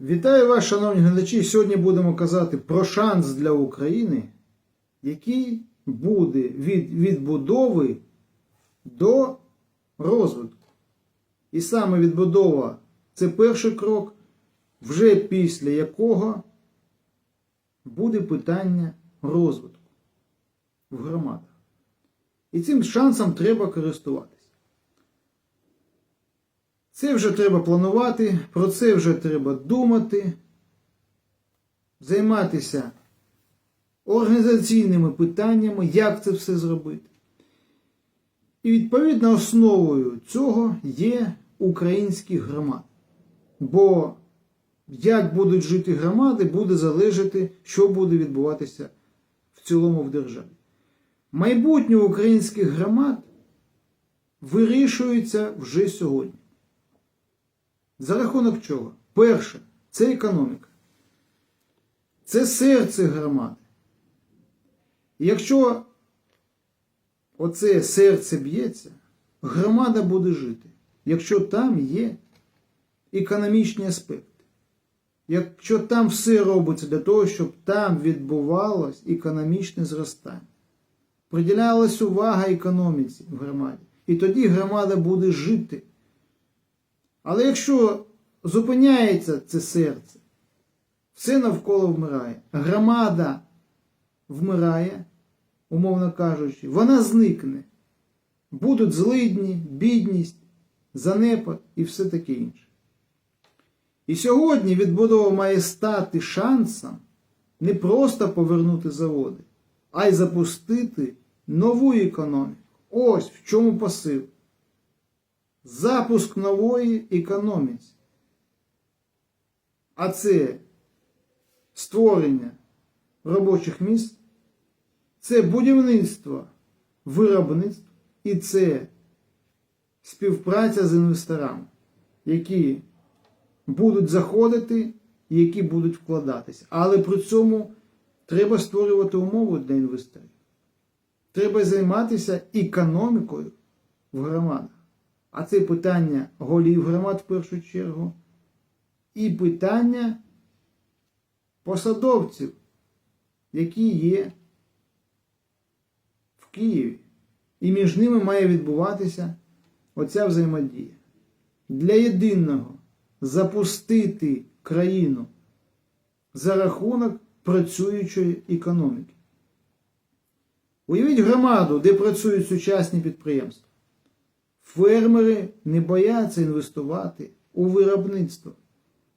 Вітаю вас, шановні глядачі. Сьогодні будемо казати про шанс для України, який буде від відбудови до розвитку. І саме відбудова це перший крок, вже після якого буде питання розвитку в громадах. І цим шансом треба користуватися. Це вже треба планувати, про це вже треба думати, займатися організаційними питаннями, як це все зробити. І відповідно основою цього є українські громади. Бо як будуть жити громади, буде залежати, що буде відбуватися в цілому в державі. Майбутнє українських громад вирішується вже сьогодні. За рахунок чого? Перше, це економіка. Це серце громади. І Якщо оце серце б'ється, громада буде жити, якщо там є економічні аспекти. Якщо там все робиться для того, щоб там відбувалось економічне зростання, приділялась увага економіці в громаді, і тоді громада буде жити. Але якщо зупиняється це серце, все навколо вмирає, громада вмирає, умовно кажучи, вона зникне. Будуть злидні, бідність, занепад і все таке інше. І сьогодні відбудова має стати шансом не просто повернути заводи, а й запустити нову економіку. Ось в чому посил запуск нової економіці. А це створення робочих місць, це будівництво виробництв і це співпраця з інвесторами, які будуть заходити і які будуть вкладатися. Але при цьому треба створювати умови для інвесторів. Треба займатися економікою в громадах. А це питання голів громад в першу чергу, і питання посадовців, які є в Києві. І між ними має відбуватися оця взаємодія. Для єдиного запустити країну за рахунок працюючої економіки. Уявіть громаду, де працюють сучасні підприємства. Фермери не бояться інвестувати у виробництво.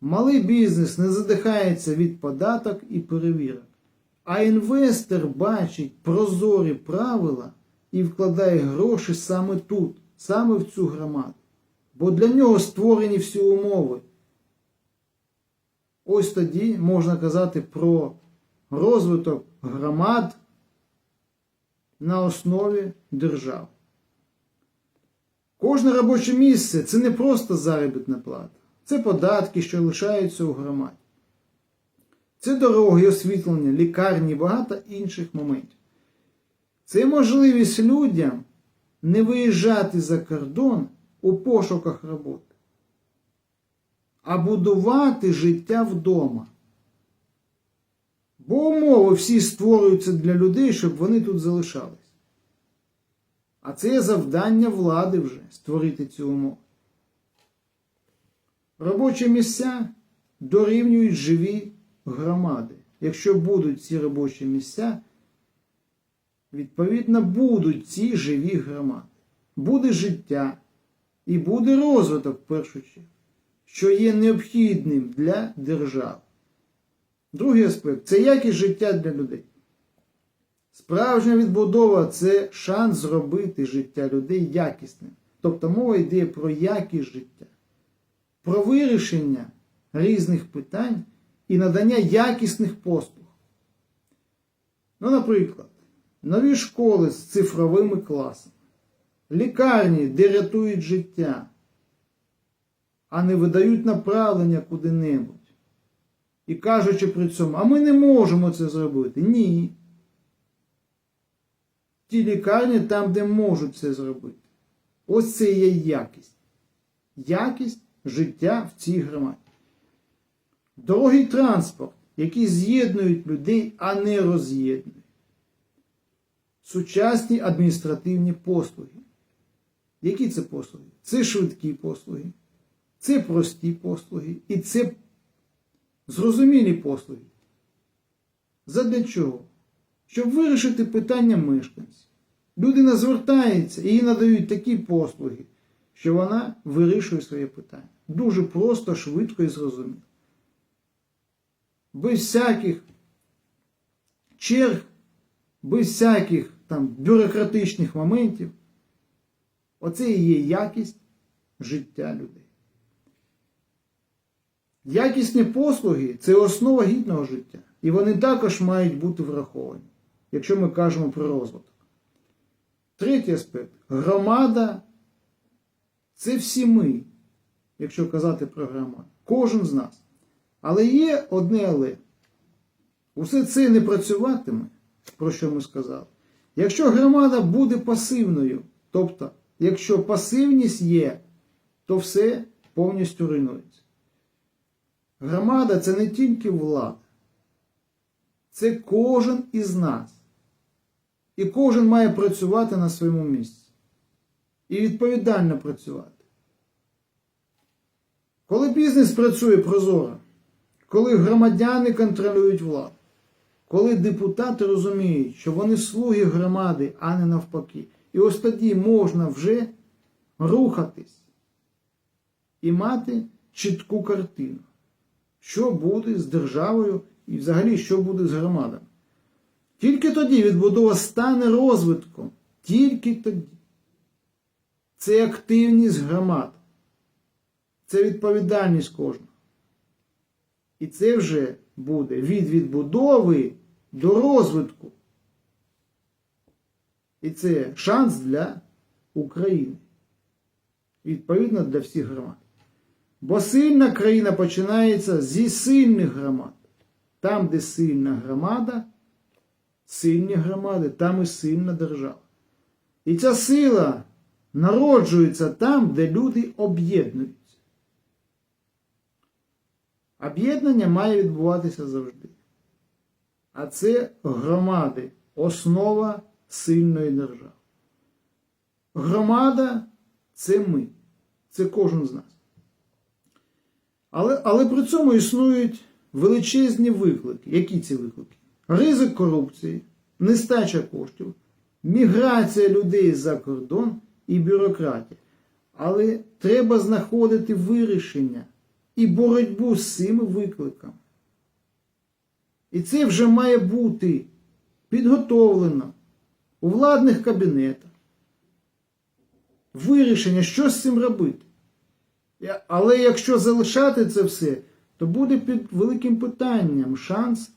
Малий бізнес не задихається від податок і перевірок. А інвестор бачить прозорі правила і вкладає гроші саме тут, саме в цю громаду. Бо для нього створені всі умови. Ось тоді можна казати про розвиток громад на основі держав. Кожне робоче місце це не просто заробітна плата, це податки, що лишаються у громаді. Це дороги, освітлення, лікарні багато інших моментів. Це можливість людям не виїжджати за кордон у пошуках роботи, а будувати життя вдома. Бо умови всі створюються для людей, щоб вони тут залишались. А це є завдання влади вже створити цю умову. Робочі місця дорівнюють живі громади. Якщо будуть ці робочі місця, відповідно будуть ці живі громади. Буде життя і буде розвиток в першу чергу, що є необхідним для держави. Другий аспект це якість життя для людей. Справжня відбудова це шанс зробити життя людей якісним. Тобто мова йде про якість життя, про вирішення різних питань і надання якісних послуг. Ну, наприклад, нові школи з цифровими класами, лікарні, де рятують життя, а не видають направлення куди-небудь. І кажучи при цьому, а ми не можемо це зробити. Ні ті лікарні там, де можуть це зробити. Ось це є якість. Якість життя в цій громаді. Дороги і транспорт, які з'єднують людей, а не роз'єднують. Сучасні адміністративні послуги. Які це послуги? Це швидкі послуги, це прості послуги і це зрозумілі послуги. Задля чого? Щоб вирішити питання мешканців. Людина звертається і їй надають такі послуги, що вона вирішує своє питання. Дуже просто, швидко і зрозуміло. Без всяких черг, без всяких там бюрократичних моментів. Оце і є якість життя людей. Якісні послуги це основа гідного життя. І вони також мають бути враховані, якщо ми кажемо про розвиток. Третій аспект. Громада це всі ми, якщо казати про громаду. Кожен з нас. Але є одне але. Усе це не працюватиме, про що ми сказали. Якщо громада буде пасивною, тобто, якщо пасивність є, то все повністю руйнується. Громада це не тільки влада, це кожен із нас. І кожен має працювати на своєму місці. І відповідально працювати. Коли бізнес працює прозоро, коли громадяни контролюють владу, коли депутати розуміють, що вони слуги громади, а не навпаки, і ось тоді можна вже рухатись і мати чітку картину, що буде з державою і взагалі що буде з громадами. Тільки тоді відбудова стане розвитком. Тільки тоді. Це активність громад. Це відповідальність кожного. І це вже буде від відбудови до розвитку. І це шанс для України. Відповідно для всіх громад. Бо сильна країна починається зі сильних громад. Там, де сильна громада, сильні громади, там і сильна держава. І ця сила народжується там, де люди об'єднуються. Об'єднання має відбуватися завжди. А це громади, основа сильної держави. Громада це ми, це кожен з нас. Але, але при цьому існують величезні виклики. Які ці виклики? Ризик корупції, нестача коштів, міграція людей за кордон і бюрократія. Але треба знаходити вирішення і боротьбу з цими викликами. І це вже має бути підготовлено у владних кабінетах. Вирішення, що з цим робити. Але якщо залишати це все, то буде під великим питанням шанс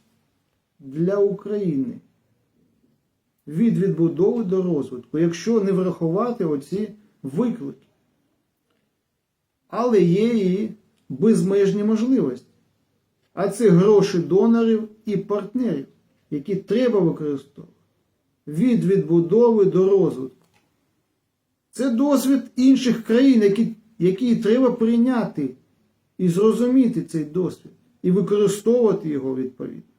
для України від відбудови до розвитку, якщо не врахувати оці виклики. Але є і безмежні можливості. А це гроші донорів і партнерів, які треба використовувати від відбудови до розвитку. Це досвід інших країн, які, які треба прийняти і зрозуміти цей досвід, і використовувати його відповідно.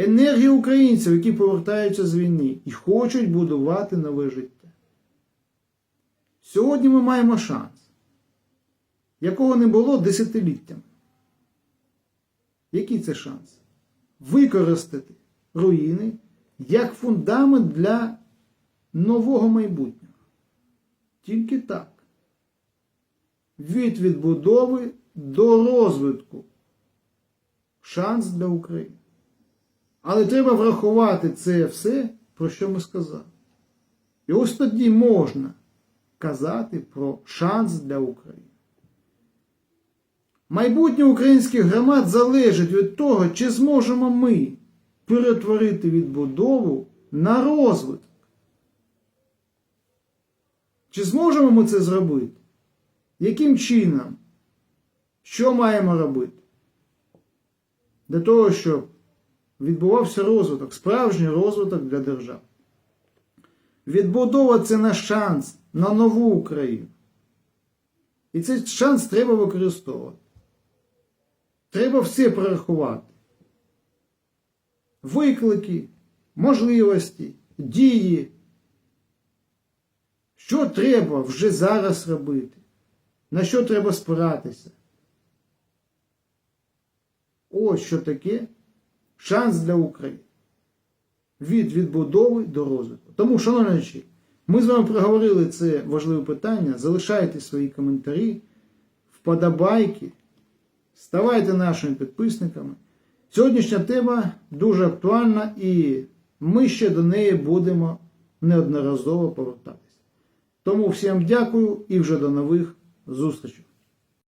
Енергія українців, які повертаються з війни і хочуть будувати нове життя. Сьогодні ми маємо шанс, якого не було десятиліттями. Який це шанс? Використати руїни як фундамент для нового майбутнього. Тільки так. Від відбудови до розвитку. Шанс для України. Але треба врахувати це все, про що ми сказали. І ось тоді можна казати про шанс для України. Майбутнє українських громад залежить від того, чи зможемо ми перетворити відбудову на розвиток. Чи зможемо ми це зробити? Яким чином? Що маємо робити? Для того, щоб відбувався розвиток, справжній розвиток для держав. Відбудова це наш шанс на нову Україну. І цей шанс треба використовувати. Треба все прорахувати. Виклики, можливості, дії. Що треба вже зараз робити? На що треба спиратися? Ось що таке шанс для України. Від відбудови до розвитку. Тому, шановні, ми з вами проговорили це важливе питання. Залишайте свої коментарі, вподобайки, ставайте нашими підписниками. Сьогоднішня тема дуже актуальна і ми ще до неї будемо неодноразово повертатися. Тому всім дякую і вже до нових зустрічей.